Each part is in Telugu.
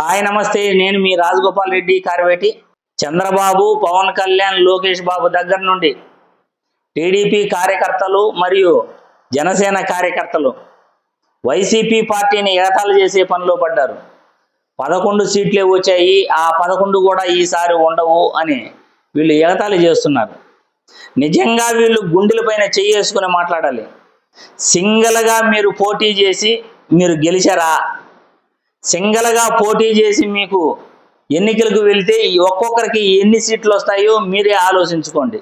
హాయ్ నమస్తే. నేను మీ రాజగోపాల్ రెడ్డి కార్వేటి. చంద్రబాబు పవన్ కళ్యాణ్ లోకేష్ బాబు దగ్గర నుండి టీడీపీ కార్యకర్తలు మరియు జనసేన కార్యకర్తలు వైసీపీ పార్టీని ఎగతాళి చేసే పనిలో పడ్డారు. పదకొండు సీట్లే వచ్చాయి. ఆ పదకొండు కూడా ఈసారి ఉండవు అని వీళ్ళు ఎగతాళి చేస్తున్నారు. నిజంగా వీళ్ళు గుండెలపైన చేసుకుని మాట్లాడాలి. సింగల్గా మీరు పోటీ చేసి మీరు గెలిచారా? సింగల్గా పోటీ చేసి మీకు ఎన్నికలకు వెళ్తే ఒక్కొక్కరికి ఎన్ని సీట్లు వస్తాయో మీరే ఆలోచించుకోండి.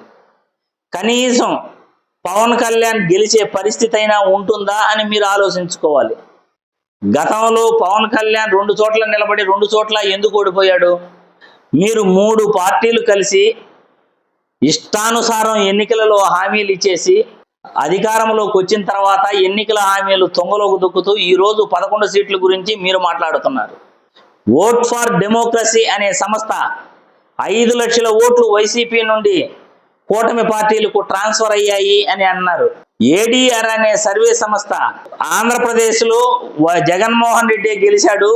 కనీసం పవన్ కళ్యాణ్ గెలిచే పరిస్థితి అయినా ఉంటుందా అని మీరు ఆలోచించుకోవాలి. గతంలో పవన్ కళ్యాణ్ రెండు చోట్ల నిలబడి రెండు చోట్ల ఎందుకు ఓడిపోయాడు? మీరు మూడు పార్టీలు కలిసి ఇష్టానుసారం ఎన్నికలలో హామీలు ఇచ్చేసి అధికారంలోకి వచ్చిన తర్వాత ఎన్నికల హామీలు తొంగలోకి దొక్కుతూ ఈ రోజు పదకొండు సీట్ల గురించి మీరు మాట్లాడుతున్నారు. ఓట్ ఫర్ డెమోక్రసీ అనే సంస్థ ఐదు లక్షల ఓట్లు వైసీపీ నుండి కూటమి పార్టీలకు ట్రాన్స్ఫర్ అయ్యాయి అని అన్నారు. ఏడీఆర్ అనే సర్వే సంస్థ ఆంధ్రప్రదేశ్లో జగన్మోహన్ రెడ్డి గెలిచాడు.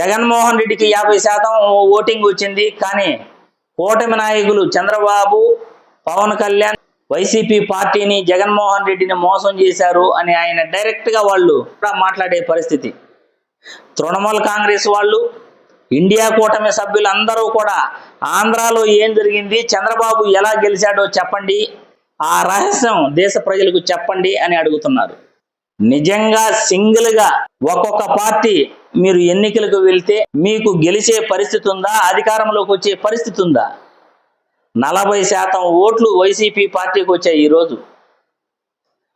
జగన్మోహన్ రెడ్డికి యాభై శాతం ఓటింగ్ వచ్చింది. కానీ కూటమి నాయకులు చంద్రబాబు పవన్ కళ్యాణ్ వైసీపీ పార్టీని జగన్మోహన్ రెడ్డిని మోసం చేశారు అని ఆయన డైరెక్ట్గా వాళ్ళు కూడా మాట్లాడే పరిస్థితి. తృణమూల్ కాంగ్రెస్ వాళ్ళు ఇండియా కూటమి సభ్యులందరూ కూడా ఆంధ్రాలో ఏం జరిగింది చంద్రబాబు ఎలా గెలిచాడో చెప్పండి ఆ రహస్యం దేశ ప్రజలకు చెప్పండి అని అడుగుతున్నారు. నిజంగా సింగిల్గా ఒక్కొక్క పార్టీ మీరు ఎన్నికలకు వెళ్తే మీకు గెలిచే పరిస్థితి ఉందా అధికారంలోకి వచ్చే పరిస్థితి ఉందా? నలభై శాతం ఓట్లు వైసీపీ పార్టీకి వచ్చాయి ఈరోజు.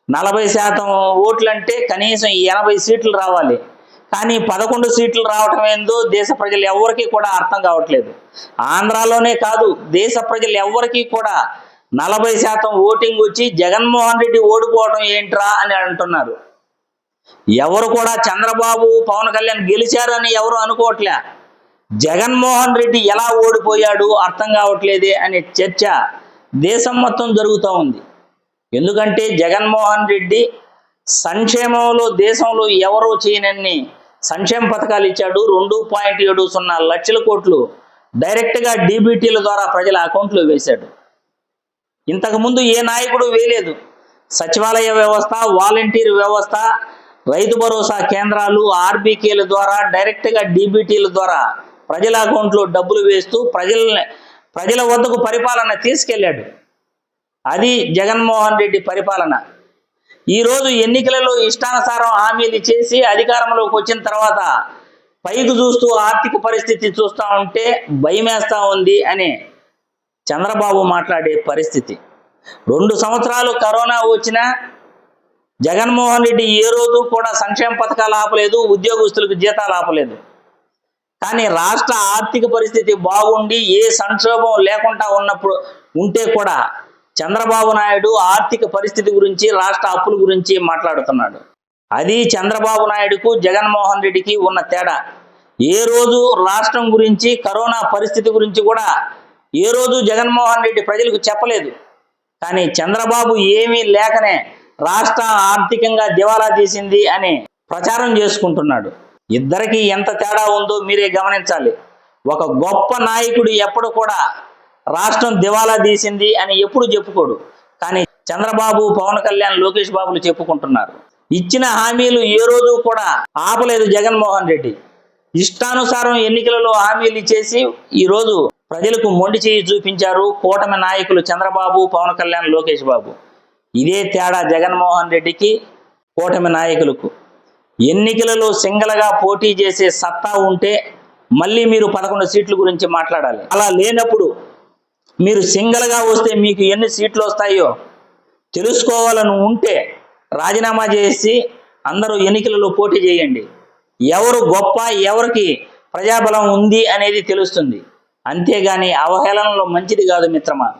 నలభై శాతం ఓట్లు అంటే కనీసం ఎనభై సీట్లు రావాలి. కానీ పదకొండు సీట్లు రావటం ఏందో దేశ ప్రజలు ఎవరికీ కూడా అర్థం కావట్లేదు. ఆంధ్రాలోనే కాదు దేశ ప్రజలు ఎవరికీ కూడా నలభై శాతం ఓటింగ్ వచ్చి జగన్మోహన్ రెడ్డి ఓడిపోవడం ఏంట్రా అని అంటున్నారు. ఎవరు కూడా చంద్రబాబు పవన్ కళ్యాణ్ గెలిచారని ఎవరు అనుకోవట్లే. జగన్మోహన్ రెడ్డి ఎలా ఓడిపోయాడు అర్థం కావట్లేదే అనే చర్చ దేశం మొత్తం జరుగుతూ ఉంది. ఎందుకంటే జగన్మోహన్ రెడ్డి సంక్షేమంలో దేశంలో ఎవరో చేయనన్ని సంక్షేమ పథకాలు ఇచ్చాడు. రెండు పాయింట్ ఏడు సున్నా లక్షల కోట్లు డైరెక్ట్గా డీబీటీల ద్వారా ప్రజల అకౌంట్లో వేశాడు. ఇంతకుముందు ఏ నాయకుడు వేయలేదు. సచివాలయ వ్యవస్థ వాలంటీర్ వ్యవస్థ రైతు భరోసా కేంద్రాలు ఆర్బీకేల ద్వారా డైరెక్ట్గా డీబీటీల ద్వారా ప్రజల అకౌంట్లో డబ్బులు వేస్తూ ప్రజల ప్రజల వద్దకు పరిపాలన తీసుకెళ్ళాడు. అది జగన్మోహన్ రెడ్డి పరిపాలన. ఈరోజు ఎన్నికలలో ఇష్టానుసారం హామీలు చేసి అధికారంలోకి వచ్చిన తర్వాత పైకి చూస్తూ ఆర్థిక పరిస్థితి చూస్తూ ఉంటే భయమేస్తూ ఉంది అని చంద్రబాబు మాట్లాడే పరిస్థితి. రెండు సంవత్సరాలు కరోనా వచ్చినా జగన్మోహన్ రెడ్డి ఏ రోజు కూడా సంక్షేమ పథకాలు ఆపలేదు ఉద్యోగస్తులకు జీతాలు ఆపలేదు. కానీ రాష్ట్ర ఆర్థిక పరిస్థితి బాగుండి ఏ సంక్షోభం లేకుండా ఉన్నప్పుడు ఉంటే కూడా చంద్రబాబు నాయుడు ఆర్థిక పరిస్థితి గురించి రాష్ట్ర అప్పుల గురించి మాట్లాడుతున్నాడు. అది చంద్రబాబు నాయుడుకు జగన్మోహన్ రెడ్డికి ఉన్న తేడా. ఏ రోజు రాష్ట్రం గురించి కరోనా పరిస్థితి గురించి కూడా ఏ రోజు జగన్మోహన్ రెడ్డి ప్రజలకు చెప్పలేదు. కానీ చంద్రబాబు ఏమీ లేకనే రాష్ట్ర ఆర్థికంగా దివాలా తీసింది అని ప్రచారం చేసుకుంటున్నాడు. ఇద్దరికి ఎంత తేడా ఉందో మీరే గమనించాలి. ఒక గొప్ప నాయకుడు ఎప్పుడు కూడా రాష్ట్రం దివాలా తీసింది అని ఎప్పుడు చెప్పుకోడు. కానీ చంద్రబాబు పవన్ కళ్యాణ్ లోకేష్ బాబులు చెప్పుకుంటున్నారు. ఇచ్చిన హామీలు ఏ రోజు కూడా ఆపలేదు జగన్మోహన్ రెడ్డి. ఇష్టానుసారం ఎన్నికలలో హామీలు ఇచ్చేసి ఈరోజు ప్రజలకు మొండి చేయి చూపించారు కూటమి నాయకులు చంద్రబాబు పవన్ కళ్యాణ్ లోకేష్ బాబు. ఇదే తేడా జగన్మోహన్ రెడ్డికి కూటమి నాయకులకు. ఎన్నికలలో సింగల్గా పోటీ చేసే సత్తా ఉంటే మళ్ళీ మీరు పదకొండు సీట్ల గురించి మాట్లాడాలి. అలా లేనప్పుడు మీరు సింగల్గా వస్తే మీకు ఎన్ని సీట్లు వస్తాయో తెలుసుకోవాలని ఉంటే రాజీనామా చేసి అందరూ ఎన్నికలలో పోటీ చేయండి. ఎవరు గొప్ప ఎవరికి ప్రజాబలం ఉంది అనేది తెలుస్తుంది. అంతేగాని అవహేళనలో మంచిది కాదు మిత్రమా?